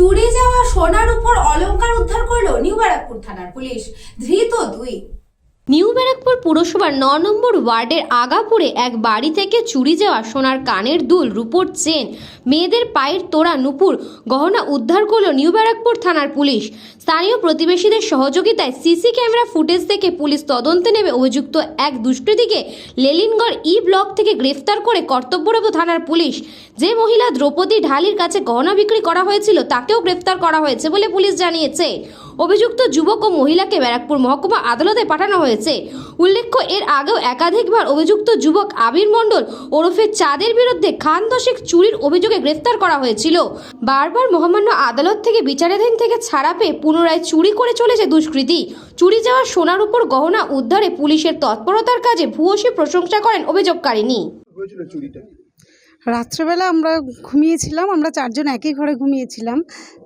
চুরি যাওয়া সোনার উপর অলংকার উদ্ধার করল নিউ ব্যারাকপুর থানার পুলিশ। ধৃত দুই। নিউ ব্যারাকপুর পুরসভার ন নম্বর ওয়ার্ডের আগাপুরে এক বাড়ি থেকে চুরি যাওয়া সোনার কানের দুল রূপোর চেন, মেয়েদের পায়ের তোড়া নুপুর গহনা উদ্ধার করল নিউ ব্যারাকপুর থানার পুলিশ। স্থানীয় প্রতিবেশীদের সহযোগিতায় সিসি ক্যামেরা ফুটেজ থেকে পুলিশ তদন্তে নেবে অভিযুক্ত এক দুষ্কৃতীকে লেলিনগড় ই ব্লক থেকে গ্রেফতার করে কর্তব্যরত থানার পুলিশ। যে মহিলা দ্রৌপদী ঢালির কাছে গহনা বিক্রি করা হয়েছিল তাকেও গ্রেফতার করা হয়েছে বলে পুলিশ জানিয়েছে। অভিযুক্ত যুবক ও মহিলাকে ব্যারাকপুর মহকুমা আদালতে পাঠানো হয়েছে। উল্লেখ্য, এর আগেও একাধিকবার অভিযুক্ত যুবক আবির মণ্ডল ওরফে চাঁদের বিরুদ্ধে খান দশেক চুরির অভিযোগে গ্রেফতার করা হয়েছিল। বারবার মহামান্য আদালত থেকে বিচারাধীন থেকে ছাড়া পেয়ে পুনরায় চুরি করে চলেছে দুষ্কৃতী। চুরি যাওয়া সোনার উপর গহনা উদ্ধারে পুলিশের তৎপরতার কাজে ভূয়সী প্রশংসা করেন অভিযোগকারিনী রাত্রেবেলা আমরা ঘুমিয়েছিলাম, আমরা চারজন একই ঘরে ঘুমিয়েছিলাম।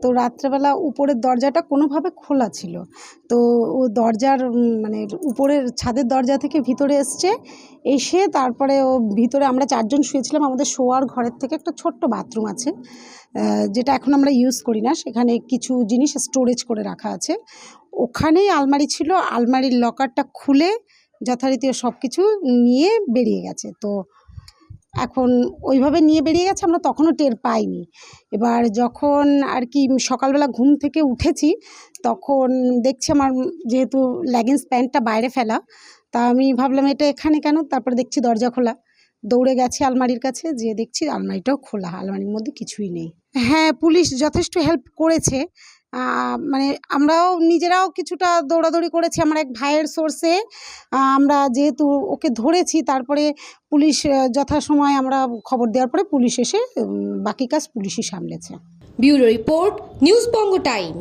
তো রাত্রেবেলা উপরের দরজাটা কোনোভাবে খোলা ছিল। তো ও দরজার মানে উপরের ছাদের দরজা থেকে ভিতরে এসছে, এসে তারপরে ও ভিতরে আমরা চারজন শুয়েছিলাম। আমাদের শোয়ার ঘরের থেকে একটা ছোট্ট বাথরুম আছে যেটা এখন আমরা ইউজ করি না। সেখানে কিছু জিনিস স্টোরেজ করে রাখা আছে। ওখানেই আলমারি ছিল। আলমারির লকারটা খুলে যথারীতি সব কিছু নিয়ে বেরিয়ে গেছে। তো এখন ওইভাবে নিয়ে বেরিয়ে গেছে, আমরা তখনও টের পাইনি। এবার যখন আর কি সকালবেলা ঘুম থেকে উঠেছি, তখন দেখছি আমার যেহেতু লেগিংস প্যান্টটা বাইরে ফেলা, তা আমি ভাবলাম এটা এখানে কেন? তারপরে দেখছি দরজা খোলা। দৌড়ে গেছি আলমারির কাছে, যেয়ে দেখছি আলমারিটাও খোলা, আলমারির মধ্যে কিছুই নেই। হ্যাঁ পুলিশ যথেষ্ট হেল্প করেছে। মানে আমরাও নিজেরাও কিছুটা দৌড়াদৌড়ি করেছি আমার এক ভাইয়ের সোর্সে আমরা যেহেতু ওকে ধরেছি, তারপরে পুলিশ যথাসময় আমরা খবর দেওয়ার পরে পুলিশ এসে বাকি কাজ পুলিশই সামলেছে। Bureau report news Banga time.